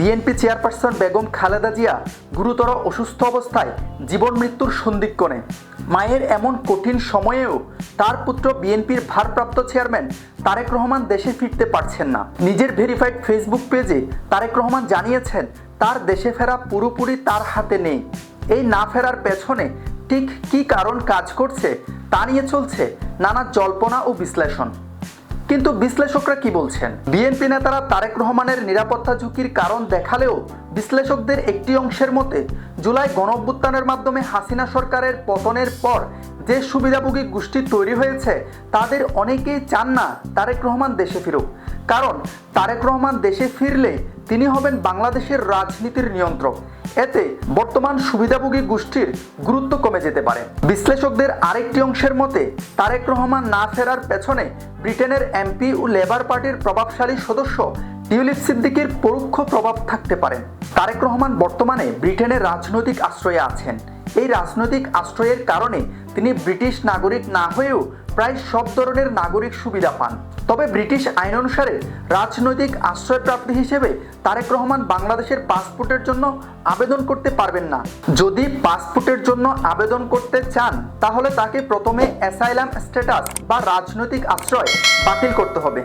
BNP chairperson Begum Khaleda Zia গুরুতর অসুস্থ অবস্থায় জীবন মৃত্যুর সন্ধিক্ষণে। মায়ের এমন কঠিন সময়েও তার পুত্র বিএনপির ভারপ্রাপ্ত চেয়ারম্যান তারেক রহমান দেশে ফিরতে পারছেন না। নিজের ভেরিফাইড ফেসবুক পেজে তারেক রহমান জানিয়েছেন, তার দেশে ফেরা পুরোপুরি তার হাতে নেই। এই না ফেরার পেছনে ঠিক কী কারণ কাজ করছে তা নিয়ে চলছে নানা জল্পনা ও বিশ্লেষণ। কিন্তু বিশ্লেষকরা কি বলছেন? বিএনপি নেতারা তারেক রহমানের নিরাপত্তা ঝুঁকির কারণ দেখালেও বিশ্লেষকদের একটি অংশের মতে, জুলাই গণঅভ্যুত্থানের মাধ্যমে হাসিনা সরকারের পতনের পর যে সুবিধাভোগী গোষ্ঠী তৈরি হয়েছে, তাদের অনেকেই চান না তারেক রহমান দেশে ফিরুক। কারণ, তারেক রহমান দেশে ফিরলে তিনি হবেন বাংলাদেশের রাজনীতির নিয়ন্ত্রক। এতে বর্তমান সুবিধাভোগী গোষ্ঠীর গুরুত্ব কমে যেতে পারে। বিশ্লেষকদের আরেকটি অংশের মতে, তারেক রহমান না ফেরার পেছনে ব্রিটেনের এমপি ও লেবার পার্টির প্রভাবশালী সদস্য টিউলিপ সিদ্দিকির পরোক্ষ প্রভাব থাকতে পারে। তারেক রহমান বর্তমানে ব্রিটেনের রাজনৈতিক আশ্রয়ে আছেন। এই রাজনৈতিক আশ্রয়ের কারণে তিনি ব্রিটিশ নাগরিক না হয়েও প্রায় সব ধরনের নাগরিক সুবিধা পান। তবে ব্রিটিশ আইন অনুসারে রাজনৈতিক আশ্রয়প্রাপ্তি হিসেবে তারেক রহমান বাংলাদেশের পাসপোর্টের জন্য আবেদন করতে পারবেন না। যদি পাসপোর্টের জন্য আবেদন করতে চান, তাহলে তাকে প্রথমে অ্যাসাইলাম স্ট্যাটাস বা রাজনৈতিক আশ্রয় বাতিল করতে হবে।